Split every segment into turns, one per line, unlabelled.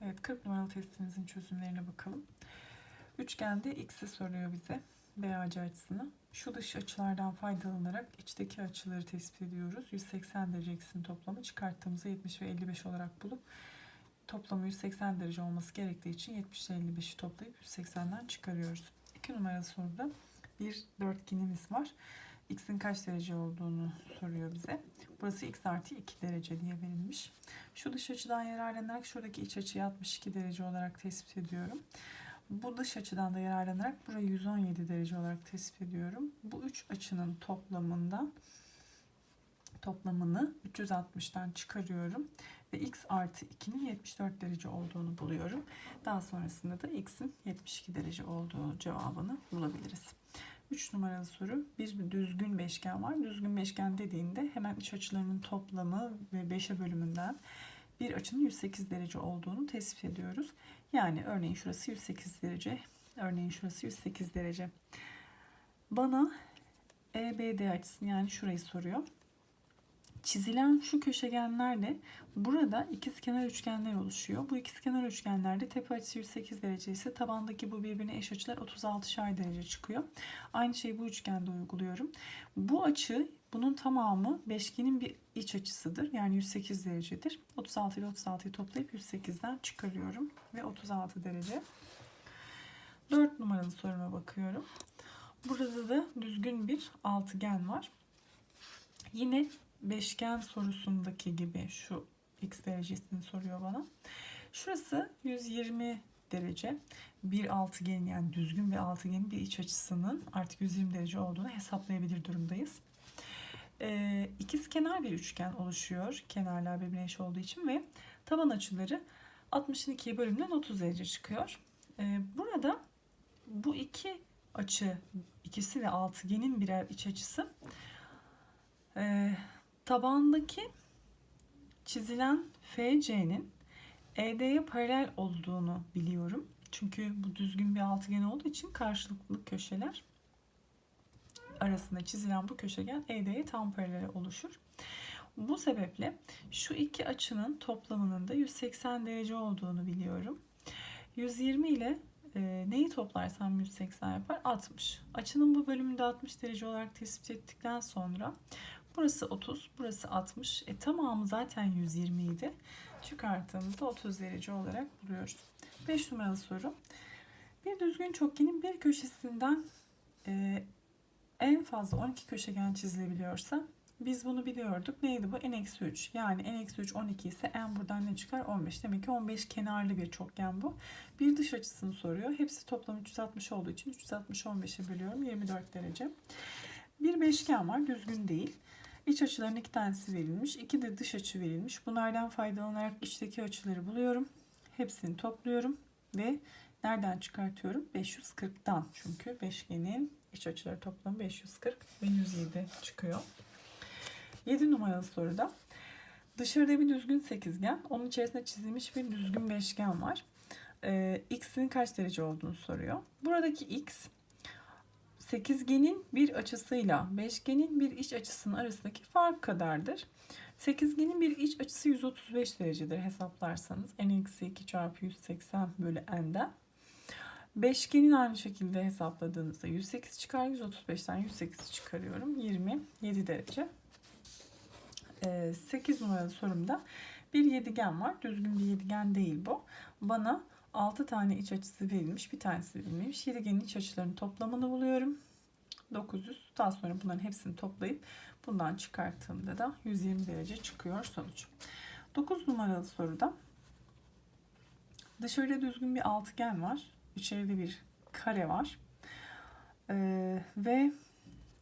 Evet 40 numaralı testimizin çözümlerine bakalım. Üçgende x'i soruyor bize. BAC açısını. Şu dış açılardan faydalanarak içteki açıları tespit ediyoruz. 180 derece x'in toplamı çıkarttığımızda 70 ve 55 olarak bulup toplamı 180 derece olması gerektiği için 70 ile 55'i toplayıp 180'den çıkarıyoruz. 2 numaralı soruda bir dörtgenimiz var. X'in kaç derece olduğunu soruyor bize. Burası x artı 2 derece diye verilmiş. Şu dış açıdan yararlanarak şuradaki iç açıyı 62 derece olarak tespit ediyorum. Bu dış açıdan da yararlanarak burayı 117 derece olarak tespit ediyorum. Bu üç açının toplamından toplamını 360'tan çıkarıyorum ve x artı 2'nin 74 derece olduğunu buluyorum. Daha sonrasında da x'in 72 derece olduğu cevabını bulabiliriz. 3 numaralı soru bir düzgün beşgen var. Düzgün beşgen dediğinde hemen iç açılarının toplamı ve 5'e bölümünden bir açının 108 derece olduğunu tespit ediyoruz. Yani örneğin şurası 108 derece. Örneğin şurası 108 derece. Bana EBD açısını yani şurayı soruyor. Çizilen şu köşegenlerle burada ikizkenar üçgenler oluşuyor. Bu ikizkenar üçgenlerde tepe açısı 108 derece ise tabandaki bu birbirine eş açılar 36'şar derece çıkıyor. Aynı şeyi bu üçgende uyguluyorum. Bu açı bunun tamamı beşgenin bir iç açısıdır. Yani 108 derecedir. 36 ile 36'yı toplayıp 108'den çıkarıyorum. Ve 36 derece. 4 numaralı soruma bakıyorum. Burada da düzgün bir altıgen var. Yine beşgen sorusundaki gibi şu x derecesini soruyor bana. Şurası 120 derece. Bir altıgen yani düzgün bir altıgenin bir iç açısının artık 120 derece olduğunu hesaplayabilir durumdayız. Ee, ikiz kenar bir üçgen oluşuyor. Kenarlar birbirine eş olduğu için ve taban açıları 60'ın 2'ye bölümden 30 derece çıkıyor. Ee, burada bu iki açı ikisi de altıgenin birer iç açısı. Ee, tabandaki çizilen FC'nin ED'ye paralel olduğunu biliyorum. Çünkü bu düzgün bir altıgen olduğu için karşılıklı köşeler arasında çizilen bu köşegen ED'ye tam paralel oluşur. Bu sebeple şu iki açının toplamının da 180 derece olduğunu biliyorum. 120 ile e, neyi toplarsam 180 yapar? 60. Açının bu bölümünde 60 derece olarak tespit ettikten sonra burası 30, burası 60. E, tamamı zaten 120 idi. Çıkarttığımızda 30 derece olarak buluyoruz. 5 numaralı soru. Bir düzgün çokgenin bir köşesinden e, en fazla 12 köşegen çizilebiliyorsa biz bunu biliyorduk. Neydi bu? n-3. Yani n-3 12 ise n buradan ne çıkar? 15. Demek ki 15 kenarlı bir çokgen bu. Bir dış açısını soruyor. Hepsi toplam 360 olduğu için 360 15'e bölüyorum. 24 derece. Bir beşgen var. Düzgün değil. İç açıların iki tanesi verilmiş. iki de dış açı verilmiş. Bunlardan faydalanarak içteki açıları buluyorum. Hepsini topluyorum ve nereden çıkartıyorum? 540'dan. Çünkü beşgenin iç açıları toplamı 540 ve 107 çıkıyor. 7 numaralı soruda dışarıda bir düzgün sekizgen, onun içerisinde çizilmiş bir düzgün beşgen var. Ee, x'in kaç derece olduğunu soruyor. Buradaki x sekizgenin bir açısıyla beşgenin bir iç açısının arasındaki fark kadardır. Sekizgenin bir iç açısı 135 derecedir hesaplarsanız. n-2 çarpı 180 bölü n'den. Beşgenin aynı şekilde hesapladığınızda 108 çıkar. 135'ten 108 çıkarıyorum. 27 derece. 8 numaralı sorumda bir yedigen var. Düzgün bir yedigen değil bu. Bana 6 tane iç açısı verilmiş. Bir tanesi verilmemiş. Yedigenin iç açılarının toplamını buluyorum. 900. Daha sonra bunların hepsini toplayıp bundan çıkarttığımda da 120 derece çıkıyor sonuç. 9 numaralı soruda dışarıda düzgün bir altıgen var. İçeride bir kare var. Ee, ve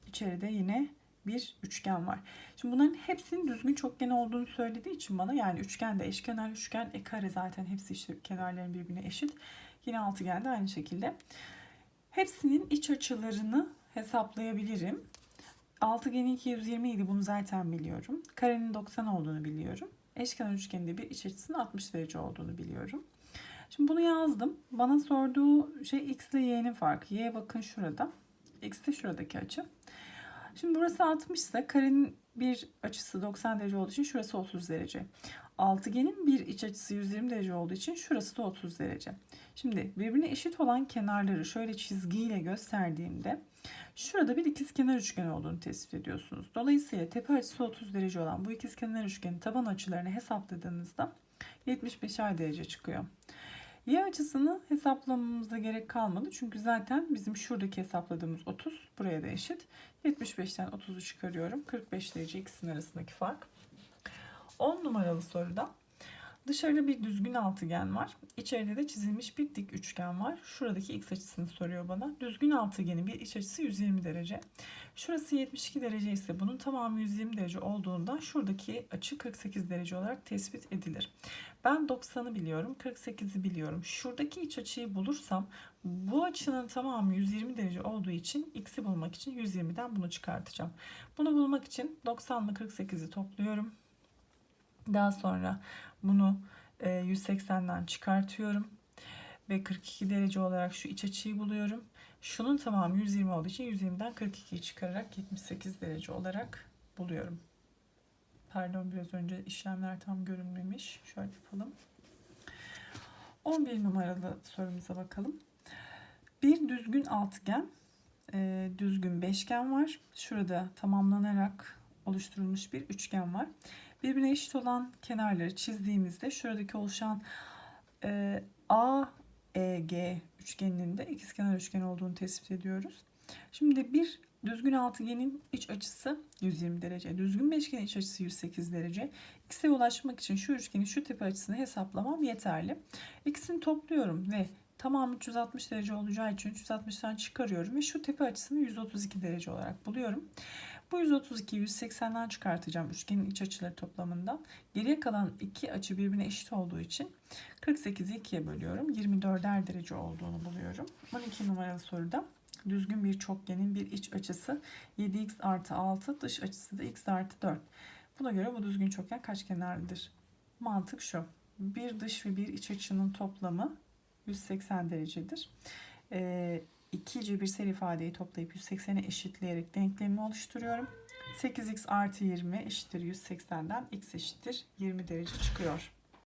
içeride yine bir üçgen var. Şimdi bunların hepsinin düzgün çokgen olduğunu söylediği için bana yani üçgen de eşkenar üçgen e kare zaten hepsi işte kenarların birbirine eşit. Yine altıgen de aynı şekilde. Hepsinin iç açılarını hesaplayabilirim. Altıgenin 220 idi bunu zaten biliyorum. Karenin 90 olduğunu biliyorum. Eşkenar üçgenin de bir iç açısının 60 derece olduğunu biliyorum. Şimdi bunu yazdım. Bana sorduğu şey x ile y'nin farkı. Y bakın şurada. X de şuradaki açı. Şimdi burası 60 ise karenin bir açısı 90 derece olduğu için şurası 30 derece. Altıgenin bir iç açısı 120 derece olduğu için şurası da 30 derece. Şimdi birbirine eşit olan kenarları şöyle çizgiyle gösterdiğimde şurada bir ikizkenar üçgen olduğunu tespit ediyorsunuz. Dolayısıyla tepe açısı 30 derece olan bu ikizkenar üçgenin taban açılarını hesapladığınızda 75'er derece çıkıyor. Y açısını hesaplamamıza gerek kalmadı. Çünkü zaten bizim şuradaki hesapladığımız 30 buraya da eşit. 75'ten 30'u çıkarıyorum. 45 derece ikisinin arasındaki fark. 10 numaralı soruda dışarıda bir düzgün altıgen var. İçeride de çizilmiş bir dik üçgen var. Şuradaki x açısını soruyor bana. Düzgün altıgenin bir iç açısı 120 derece. Şurası 72 derece ise bunun tamamı 120 derece olduğunda şuradaki açı 48 derece olarak tespit edilir. Ben 90'ı biliyorum, 48'i biliyorum. Şuradaki iç açıyı bulursam bu açının tamamı 120 derece olduğu için x'i bulmak için 120'den bunu çıkartacağım. Bunu bulmak için 90 ile 48'i topluyorum. Daha sonra bunu e, 180'den çıkartıyorum. Ve 42 derece olarak şu iç açıyı buluyorum. Şunun tamamı 120 olduğu için 120'den 42'yi çıkararak 78 derece olarak buluyorum. Pardon biraz önce işlemler tam görünmemiş. Şöyle yapalım. 11 numaralı sorumuza bakalım. Bir düzgün altıgen, e, düzgün beşgen var. Şurada tamamlanarak oluşturulmuş bir üçgen var. Birbirine eşit olan kenarları çizdiğimizde şuradaki oluşan e, AEG üçgeninin de ikizkenar üçgen olduğunu tespit ediyoruz. Şimdi bir düzgün altıgenin iç açısı 120 derece, düzgün beşgenin iç açısı 108 derece. X'e ulaşmak için şu üçgenin şu tepe açısını hesaplamam yeterli. İkisini topluyorum ve tamam 360 derece olacağı için 360'tan çıkarıyorum ve şu tepe açısını 132 derece olarak buluyorum. Bu 132'yi 180'den çıkartacağım üçgenin iç açıları toplamından. Geriye kalan iki açı birbirine eşit olduğu için 48'i 2'ye bölüyorum. 24'er derece olduğunu buluyorum. 12 numaralı soruda düzgün bir çokgenin bir iç açısı 7x artı 6 dış açısı da x artı 4. Buna göre bu düzgün çokgen kaç kenarlıdır? Mantık şu. Bir dış ve bir iç açının toplamı 180 derecedir. Ee, iki cebirsel ifadeyi toplayıp 180'e eşitleyerek denklemimi oluşturuyorum. 8x artı 20 eşittir 180'den x eşittir 20 derece çıkıyor.